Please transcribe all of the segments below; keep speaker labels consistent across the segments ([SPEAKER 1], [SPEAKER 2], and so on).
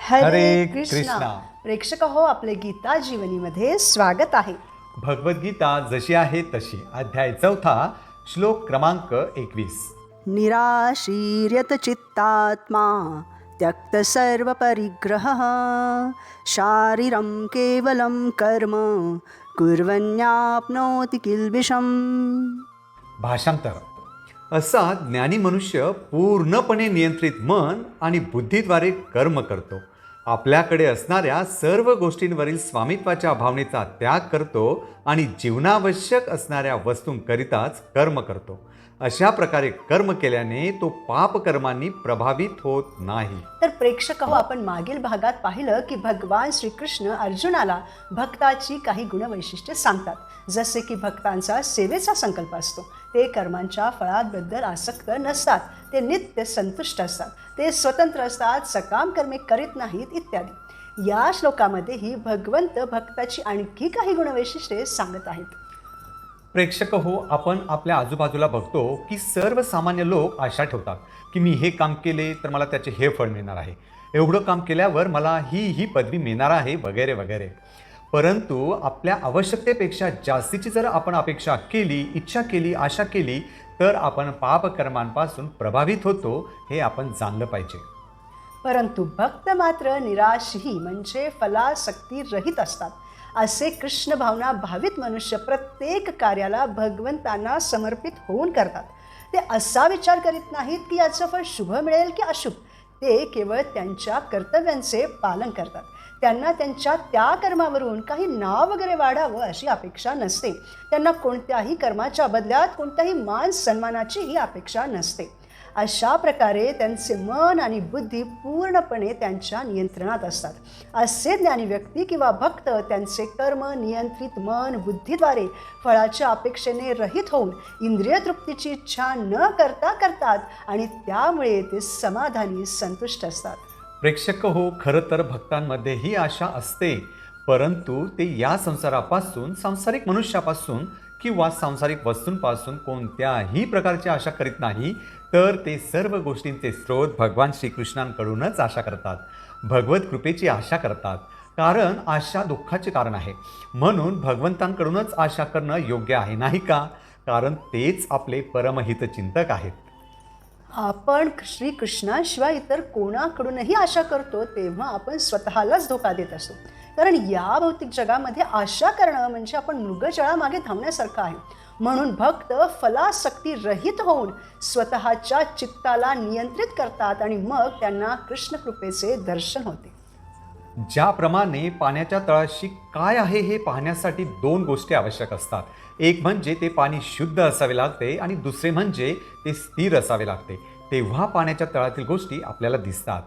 [SPEAKER 1] हरे कृष्णा. प्रेक्षक हो आपले गीता जीवनीमध्ये स्वागत आहे.
[SPEAKER 2] भगवद्गीता जशी आहे तशी. अध्याय चौथा श्लोक क्रमांक एकवीस.
[SPEAKER 1] निराशीर्यत चित्तात्मा त्यक्त सर्व परिग्रह शारीरं केवलं कर्म कुर्वन्याप्नोति किल्बिषम्।
[SPEAKER 2] भाषांतर. असा ज्ञानी मनुष्य पूर्णपणे नियंत्रित मन आणि बुद्धीद्वारे कर्म करतो. आपल्याकडे असणाऱ्या सर्व गोष्टींवरील स्वामित्वाच्या भावनेचा त्याग करतो आणि जीवनावश्यक असणाऱ्या वस्तूंकरिताच कर्म करतो. अशा प्रकारे कर्म केल्याने तो पापकर्मांनी प्रभावित होत नाही.
[SPEAKER 1] तर प्रेक्षक हो आपण मागील भागात पाहिलं की भगवान श्रीकृष्ण अर्जुनाला भक्ताची काही गुणवैशिष्ट्ये सांगतात. जसे की भक्तांचा सेवेचा संकल्प असतो. ते कर्मांच्या फळांबद्दल आसक्त नसतात. ते नित्य संतुष्ट असतात. ते स्वतंत्र असतात सकाम कर्मे करीत नाहीत इत्यादी. या श्लोकामध्येही भगवंत भक्ताची आणखी काही गुणवैशिष्ट्ये सांगत आहेत.
[SPEAKER 2] प्रेक्षक हो आपण आपल्या आजूबाजूला बघतो की सर्वसामान्य लोक आशा ठेवतात की मी हे काम केले तर मला त्याचे हे फळ मिळणार आहे. एवढं काम केल्यावर मला ही ही पदवी मिळणार आहे वगैरे वगैरे. परंतु आपल्या आवश्यकतेपेक्षा जास्तीची जर आपण अपेक्षा केली इच्छा केली आशा केली तर आपण पापकर्मांपासून प्रभावित होतो हे आपण जाणलं पाहिजे.
[SPEAKER 1] परंतु भक्त मात्र निराशही म्हणजे फलाशक्ती रहित असतात. असे कृष्ण भावना भावित मनुष्य प्रत्येक कार्याला भगवंतांना समर्पित होऊन करतात. ते असा विचार करीत नाहीत की याचं फळ शुभ मिळेल की अशुभ. ते केवळ त्यांच्या कर्तव्यांचे पालन करतात. त्यांना त्यांच्या त्या कर्मावरून काही नाव वगैरे वाढावं अशी अपेक्षा नसते. त्यांना कोणत्याही कर्माच्या बदल्यात कोणत्याही मान सन्मानाचीही अपेक्षा नसते. अशा प्रकारे त्यांचे मन आणि बुद्धी पूर्णपणे त्यांच्या नियंत्रणात असतात. असे ज्ञानी व्यक्ती किंवा भक्त त्यांचे कर्म नियंत्रित मन बुद्धीद्वारे फळाच्या अपेक्षेने रहित होऊन इंद्रिय तृप्तीची इच्छा न करता करतात आणि त्यामुळे ते समाधानी संतुष्ट असतात.
[SPEAKER 2] प्रेक्षक हो खरं तर भक्तांमध्ये ही आशा असते परंतु ते या संसारापासून सांसारिक मनुष्यापासून किंवा सांसारिक वस्तूंपासून कोणत्याही प्रकारची आशा करीत नाही तर ते सर्व गोष्टींचे स्रोत भगवान श्रीकृष्णांकडूनच आशा करतात. भगवत कृपेची आशा करतात. कारण आशा दुःखाचे कारण आहे. म्हणून भगवंतांकडूनच आशा करणं योग्य आहे नाही का? कारण तेच आपले परमहितचिंतक आहेत.
[SPEAKER 1] आपण श्रीकृष्णाशिवाय इतर कोणाकडूनही आशा करतो तेव्हा आपण स्वतःलाच धोका देत असतो. कारण या भौतिक जगामध्ये आशा करणं म्हणजे आपण मृगजळामागे धावण्यासारखं आहे. म्हणून भक्त फलासक्ती रहित होऊन स्वतःच्या चित्ताला नियंत्रित करतात आणि मग त्यांना कृष्णकृपेचे दर्शन होते.
[SPEAKER 2] ज्याप्रमाणे पाण्याच्या तळाशी काय आहे हे पाहण्यासाठी दोन गोष्टी आवश्यक असतात. एक म्हणजे ते पाणी शुद्ध असावे लागते आणि दुसरे म्हणजे ते स्थिर असावे लागते. तेव्हा पाण्याच्या तळातील गोष्टी आपल्याला दिसतात.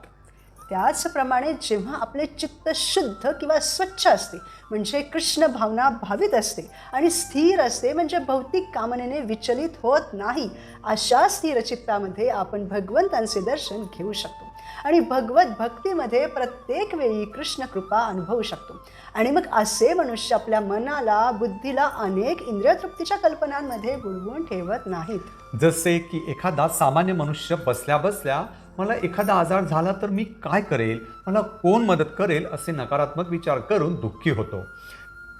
[SPEAKER 1] त्याचप्रमाणे जेव्हा आपले चित्त शुद्ध किंवा स्वच्छ असते म्हणजे कृष्ण भावना भावित असते आणि स्थिर असते म्हणजे भौतिक कामनेने विचलित होत नाही अशा स्थिर चित्तामध्ये आपण भगवंतांचे दर्शन घेऊ शकतो. आणि भगवत भक्तीमध्ये प्रत्येक वेळी कृष्ण कृपा अनुभवू शकतो. आणि मग असे मनुष्य आपल्या मनाला बुद्धीला अनेक इंद्रियतृप्तीच्या कल्पनांमध्ये बुडवून ठेवत नाहीत.
[SPEAKER 2] जसे की एखादा सामान्य मनुष्य बसल्या बसल्या मला एखादा आजार झाला तर मी काय करेल? मला कोण मदत करेल? असे नकारात्मक विचार करून दुःखी होतो.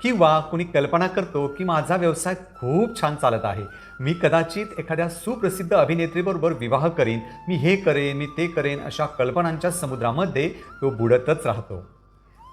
[SPEAKER 2] किंवा कुणी कल्पना करतो की माझा व्यवसाय खूप छान चालत आहे. मी कदाचित एखाद्या सुप्रसिद्ध अभिनेत्रीबरोबर विवाह करीन मी हे करेन मी ते करेन अशा कल्पनांच्या समुद्रामध्ये तो बुडतच राहतो.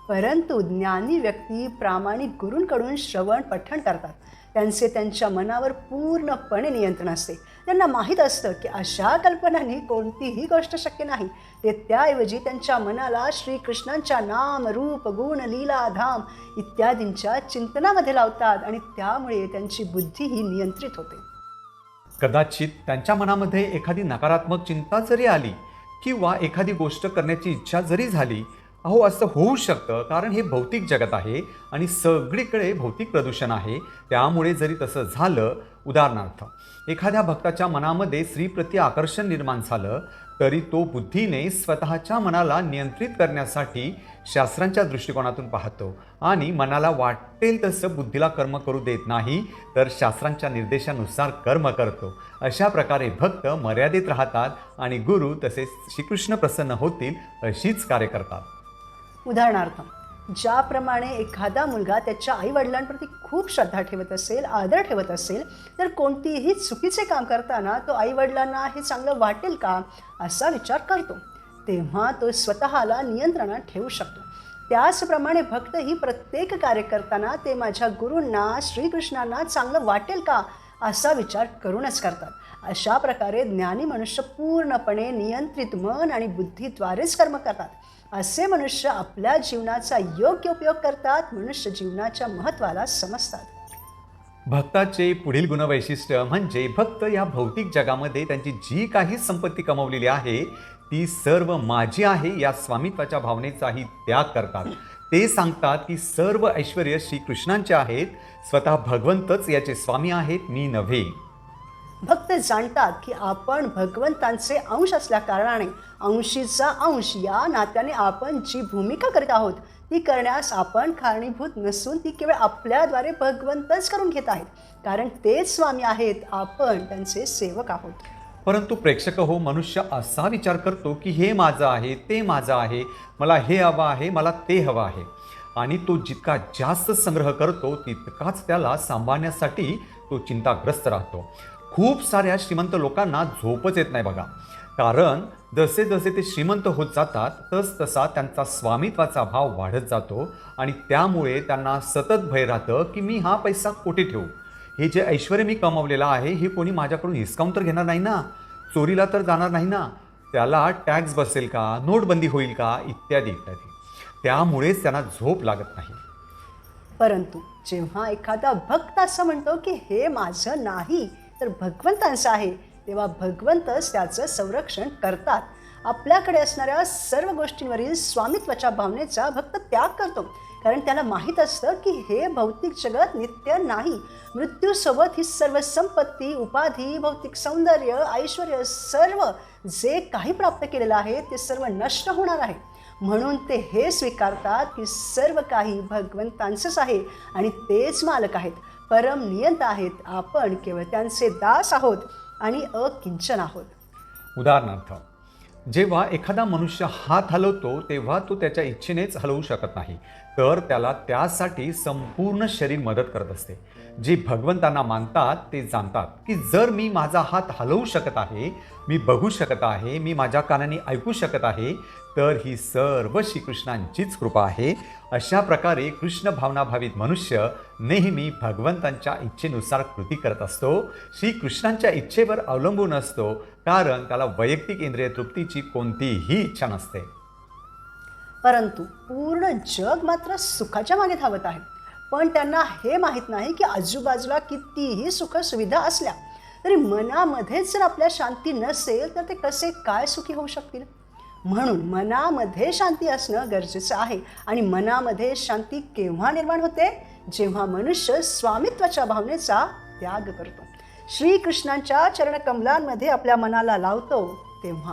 [SPEAKER 1] परंतु ज्ञानी व्यक्ती प्रामाणिक गुरूंकडून श्रवण पठण करतात. त्यांचे त्यांच्या मनावर पूर्णपणे नियंत्रण असते. त्यांना माहीत असतं की अशा कल्पनांनी कोणतीही गोष्ट शक्य नाही. ते त्याऐवजी त्यांच्या मनाला श्रीकृष्णांच्या नाम रूप गुण लीला धाम इत्यादींच्या चिंतनामध्ये लावतात आणि त्यामुळे त्यांची बुद्धी ही नियंत्रित होते.
[SPEAKER 2] कदाचित त्यांच्या मनामध्ये एखादी नकारात्मक चिंता जरी आली किंवा एखादी गोष्ट करण्याची इच्छा जरी झाली अहो असं होऊ शकतं कारण हे भौतिक जगत आहे आणि सगळीकडे भौतिक प्रदूषण आहे. त्यामुळे जरी तसं झालं उदाहरणार्थ एखाद्या भक्ताच्या मनामध्ये स्त्रीप्रती आकर्षण निर्माण झालं तरी तो बुद्धीने स्वतःच्या मनाला नियंत्रित करण्यासाठी शास्त्रांच्या दृष्टिकोनातून पाहतो. आणि मनाला वाटेल तसं बुद्धीला कर्म करू देत नाही तर शास्त्रांच्या निर्देशानुसार कर्म करतो. अशा प्रकारे भक्त मर्यादित राहतात आणि गुरु तसेच श्रीकृष्ण प्रसन्न होतील अशीच कार्य करतात.
[SPEAKER 1] उदाहरणार्थ ज्याप्रमाणे एखादा मुलगा त्याच्या आईवडिलांप्रती खूप श्रद्धा ठेवत असेल आदर ठेवत असेल तर कोणतीही चुकीचे काम करताना तो आईवडिलांना हे चांगलं वाटेल का असा विचार करतो. तेव्हा तो स्वतःला नियंत्रणात ठेवू शकतो. त्याचप्रमाणे भक्त ही प्रत्येक कार्य करताना ते माझ्या गुरूंना श्रीकृष्णांना चांगलं वाटेल का असा विचार करूनच करतात. अशा प्रकारे ज्ञानी मनुष्य पूर्णपणे नियंत्रित मन आणि बुद्धीद्वारेच कर्म करतात. असे मनुष्य आपल्या जीवनाचा योग्य उपयोग करतात मनुष्य जीवनाच्या महत्त्वाला समजतात.
[SPEAKER 2] भक्ताचे पुढील गुणवैशिष्ट्य म्हणजे भक्त या भौतिक जगामध्ये त्यांची जी काही संपत्ती कमवलेली आहे ती सर्व माझी आहे या स्वामित्वाच्या भावनेचाही त्याग करतात. ते सांगतात की सर्व ऐश्वर श्रीकृष्णांचे आहेत स्वतः भगवंतच याचे स्वामी आहेत मी नव्हे.
[SPEAKER 1] भक्त जाणतात की आपण भगवंतांचे अंश असल्या कारणाने अंशीचा अंश या नात्याने आपण जी भूमिका करीत आहोत ती करण्यास आपण कारणीभूत नसून ती केवळ आपल्याद्वारे भगवंतच करून घेत आहेत. कारण तेच स्वामी आहेत आपण त्यांचे सेवक आहोत.
[SPEAKER 2] परंतु प्रेक्षक हो मनुष्य असा विचार करतो की हे माझं आहे ते माझं आहे मला हे हवं आहे मला ते हवं आहे. आणि तो जितका जास्त संग्रह करतो तितकाच त्याला सांभाळण्यासाठी तो चिंताग्रस्त राहतो. खूप साऱ्या श्रीमंत लोकांना झोपच येत नाही बघा. कारण जसे जसे ते श्रीमंत होत जातात तस तसा त्यांचा स्वामित्वाचा भाव वाढत जातो आणि त्यामुळे त्यांना सतत भय राहतं की मी हा पैसा कोठे ठेवू? हे जे ऐश्वर मी कमावलेलं आहे हे कोणी माझ्याकडून हिसकावून तर घेणार नाही ना? चोरीला तर जाणार नाही ना? त्याला टॅक्स बसेल का? नोटबंदी होईल का? इत्यादी इत्यादी. त्यामुळेच त्यांना झोप लागत नाही.
[SPEAKER 1] परंतु जेव्हा एखादा भक्त असं म्हणतो की हे माझं नाही तर भगवंतांचं आहे. तेव्हा भगवंतच त्याचं संरक्षण करतात. आपल्याकडे असणाऱ्या सर्व गोष्टींवरील स्वामित्वाच्या भावनेचा भक्त त्याग करतो. कारण त्याला माहीत असतं की हे भौतिक जगत नित्य नाही. मृत्यूसोबत ही सर्व संपत्ती उपाधी भौतिक सौंदर्य ऐश्वर सर्व जे काही प्राप्त केलेलं आहे ते सर्व नष्ट होणार आहे. म्हणून ते हे स्वीकारतात की सर्व काही भगवंतांचंच आहे आणि तेच मालक आहेत. परम नियंत आहेत. आपण केवळ त्यांचे दास आहोत आणि अकिंचन आहोत.
[SPEAKER 2] उदाहरणार्थ जेव्हा एखादा मनुष्य हात हलवतो तेव्हा तो त्याच्या इच्छेनेच हलवू शकत नाही. तर त्याला त्यासाठी संपूर्ण शरीर मदत करत असते. जे भगवंतांना मानतात ते जाणतात की जर मी माझा हात हलवू शकत आहे मी बघू शकत आहे मी माझ्या कानाने ऐकू शकत आहे तर ही सर्व श्रीकृष्णांचीच कृपा आहे. अशा प्रकारे कृष्ण भावनाभावित मनुष्य नेहमी भगवंतांच्या इच्छेनुसार कृती करत असतो. श्रीकृष्णांच्या इच्छेवर अवलंबून असतो कारण त्याला वैयक्तिक इंद्रिय तृप्तीची कोणतीही इच्छा नसते.
[SPEAKER 1] परंतु पूर्ण जग मात्र सुखाच्या मागे धावत आहे. पण त्यांना हे माहीत नाही की आजूबाजूला कितीही सुखसुविधा असल्या तरी मनामध्येच जर आपल्या शांती नसेल तर ते कसे काय सुखी होऊ शकतील? म्हणून मनामध्ये शांती असणं गरजेचं आहे आणि मनामध्ये शांती केव्हा निर्माण होते? जेव्हा मनुष्य स्वामित्वाच्या भावनेचा त्याग करतो. श्रीकृष्णांच्या चरणकमलांमध्ये आपल्या मनाला लावतो तेव्हा.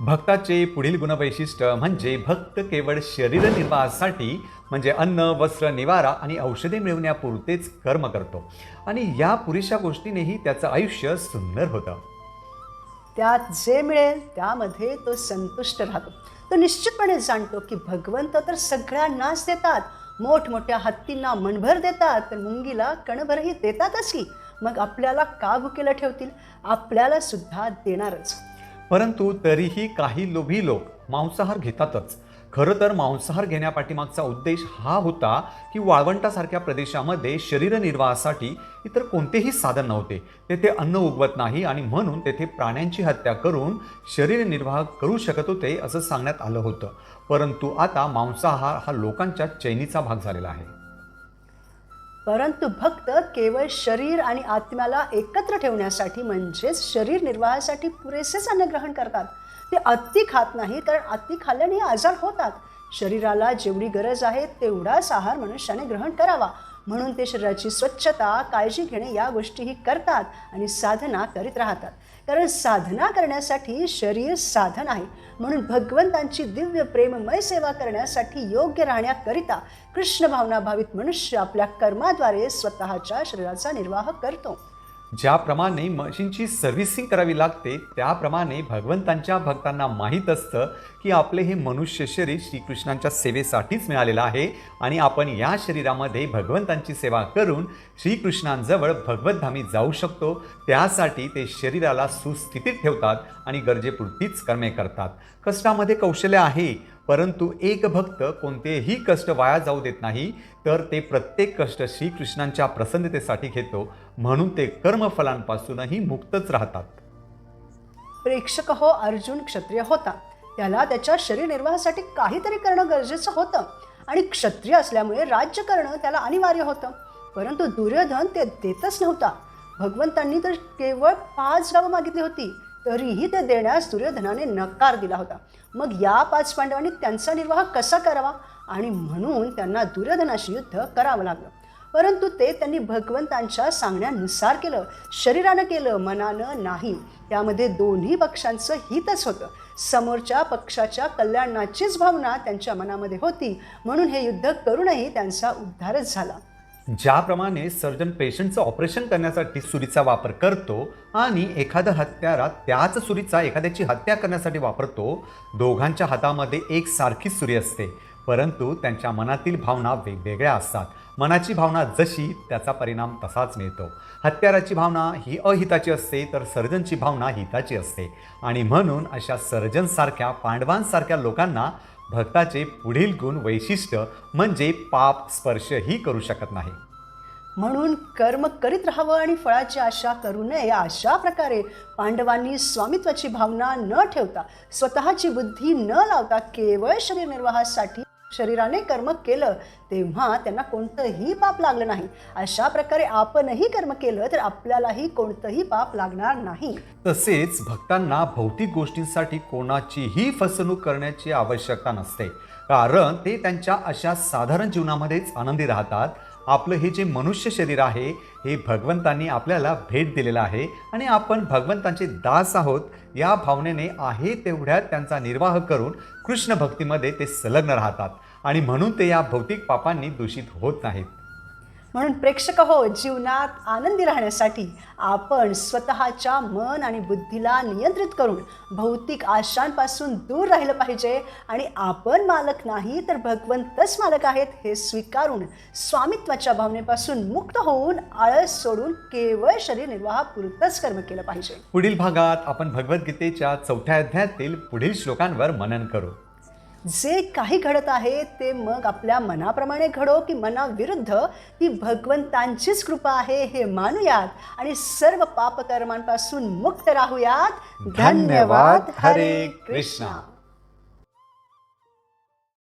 [SPEAKER 2] भक्ताचे पुढील गुणवैशिष्ट्य म्हणजे भक्त केवळ शरीर निर्वाहासाठी म्हणजे अन्न वस्त्र निवारा आणि औषधे मिळवण्यापुरतेच कर्म करतो. आणि या पुरेशा गोष्टीनेही त्याचं आयुष्य सुंदर होतं.
[SPEAKER 1] त्यात जे मिळेल त्यामध्ये तो संतुष्ट राहतो. तो निश्चितपणे जाणतो की भगवंत तर सगळ्यांनाच देतात. मोठमोठ्या हत्तींना मनभर देतात तर मुंगीला कणभरही देतातच की. मग आपल्याला का भुकेला ठेवतील? आपल्याला सुद्धा देणारच.
[SPEAKER 2] परंतु तरीही काही लोभी लोक मांसाहार घेतातच. खरं तर मांसाहार घेण्यापाठीमागचा उद्देश हा होता की वाळवंटासारख्या प्रदेशामध्ये शरीरनिर्वाहासाठी इतर कोणतेही साधन नव्हते. तेथे अन्न उगवत नाही आणि म्हणून तेथे प्राण्यांची हत्या करून शरीरनिर्वाह करू शकत होते असं सांगण्यात आलं होतं. परंतु आता मांसाहार हा लोकांच्या चैनीचा भाग झालेला आहे.
[SPEAKER 1] परंतु भक्त केवळ शरीर आणि आत्म्याला एकत्र ठेवण्यासाठी म्हणजेच शरीर निर्वाहासाठी पुरेसेच अन्न ग्रहण करतात. ते अति खात नाही कारण अति खाल्ल्याने आजार होतात. शरीराला जेवढी गरज आहे तेवढाच आहार मनुष्याने ग्रहण करावा. म्हणून ते शरीराची स्वच्छता काळजी घेणे या गोष्टीही करतात आणि साधना करीत राहतात. कारण साधना करण्यासाठी शरीर साधन आहे. म्हणून भगवंतांची दिव्य प्रेममय सेवा करण्यासाठी योग्य राहण्याकरिता कृष्ण भावना भावित मनुष्य आपल्या कर्माद्वारे स्वतःच्या शरीराचा निर्वाह करतो.
[SPEAKER 2] ज्याप्रमाणे मशीनची सर्व्हिसिंग करावी लागते त्याप्रमाणे भगवंतांच्या भक्तांना माहीत असतं की आपले हे मनुष्य शरीर श्रीकृष्णांच्या सेवेसाठीच मिळालेलं आहे आणि आपण या शरीरामध्ये भगवंतांची सेवा करून श्रीकृष्णांजवळ भगवतधामी जाऊ शकतो. त्यासाठी ते शरीराला सुस्थितीत ठेवतात आणि गरजेपुरतीच कर्मे करतात. कष्टामध्ये कौशल्य आहे परंतु एक भक्त कोणतेही कष्ट वाया जाऊ देत नाही तर ते प्रत्येक कष्ट श्रीकृष्णांच्या प्रसन्नतेसाठी घेतो. म्हणून ते कर्मफलांपासूनही मुक्तच राहतात.
[SPEAKER 1] प्रेक्षक हो अर्जुन क्षत्रिय होता. त्याला त्याच्या शरीर निर्वाहासाठी काहीतरी करणं गरजेचं होतं. आणि क्षत्रिय असल्यामुळे राज्य करणं त्याला अनिवार्य होतं. परंतु दुर्योधन ते देतच नव्हता. भगवंतांनी तर केवळ पाच गावं मागितली होती. तरीही ते देण्यास दुर्योधनाने नकार दिला होता. मग या पाच पांडवांनी त्यांचा निर्वाह कसा करावा? आणि म्हणून त्यांना दुर्योधनाशी युद्ध करावं लागलं. परंतु ते त्यांनी भगवंतांच्या सांगण्यानुसार केलं. शरीरानं केलं मनानं नाही. त्यामध्ये दोन्ही पक्षांचं हितच होतं. समोरच्या पक्षाच्या कल्याणाचीच भावना त्यांच्या मनामध्ये होती. म्हणून हे युद्ध करूनही त्यांचा उद्धारच झाला.
[SPEAKER 2] ज्याप्रमाणे सर्जन पेशंटचं ऑपरेशन करण्यासाठी सुरीचा वापर करतो आणि एखादा हत्यारा त्याच सुरीचा एखाद्याची हत्या करण्यासाठी वापरतो दोघांच्या हातामध्ये एक सारखी सुरी असते. परंतु त्यांच्या मनातील भावना वेगवेगळ्या असतात. मनाची भावना जशी त्याचा परिणाम तसाच मिळतो. हत्याराची भावना ही अहिताची असते तर सर्जनची भावना हिताची असते. आणि म्हणून अशा सर्जनसारख्या पांडवांसारख्या लोकांना भक्ताचे पुढील गुण वैशिष्ट्य म्हणजे पाप स्पर्शही करू शकत नाही.
[SPEAKER 1] म्हणून कर्म करीत राहावं आणि फळाची आशा करू नये अशा प्रकारे पांडवांनी स्वामित्वाची भावना न ठेवता स्वतःची बुद्धी न लावता केवळ शरीर निर्वाहासाठी शरीराने कर्म केलं तेव्हा त्यांना कोणतंही पाप लागलं नाही. अशा प्रकारे आपणही कर्म केलं तर आपल्यालाही कोणतंही पाप लागणार नाही.
[SPEAKER 2] तसेच भक्तांना भौतिक गोष्टींसाठी कोणाचीही फसवणूक करण्याची आवश्यकता नसते. कारण ते त्यांच्या अशा साधारण जीवनामध्येच आनंदी राहतात. आपलं हे जे मनुष्य शरीर आहे हे भगवंतांनी आपल्याला भेट दिलेलं आहे आणि आपण भगवंतांचे दास आहोत. या भावनेने आहे तेवढ्यात त्यांचा निर्वाह करून कृष्ण भक्तीमध्ये ते संलग्न राहतात. आणि म्हणून ते या भौतिक पापांनी दूषित होत नाहीत.
[SPEAKER 1] म्हणून प्रेक्षक हो जीवनात आनंदी राहण्यासाठी आपण स्वतःच्या मन आणि बुद्धीला नियंत्रित करून भौतिक आशांपासून दूर राहिलं पाहिजे. आणि आपण मालक नाही तर भगवंतच मालक आहेत हे स्वीकारून स्वामित्वाच्या भावनेपासून मुक्त होऊन आळस सोडून केवळ शरीर निर्वाहापुरतंच कर्म केलं पाहिजे.
[SPEAKER 2] पुढील भागात आपण भगवद्गीतेच्या चौथ्या अध्यायातील पुढील श्लोकांवर मनन करू.
[SPEAKER 1] जे काही घडत आहे ते मग आपल्या मनाप्रमाणे घडो की मनाविरुद्ध ती भगवंतांचीच कृपा आहे हे मानूयात आणि सर्व पापकर्मांपासून मुक्त राहूयात
[SPEAKER 2] धन्यवाद. हरे कृष्णा.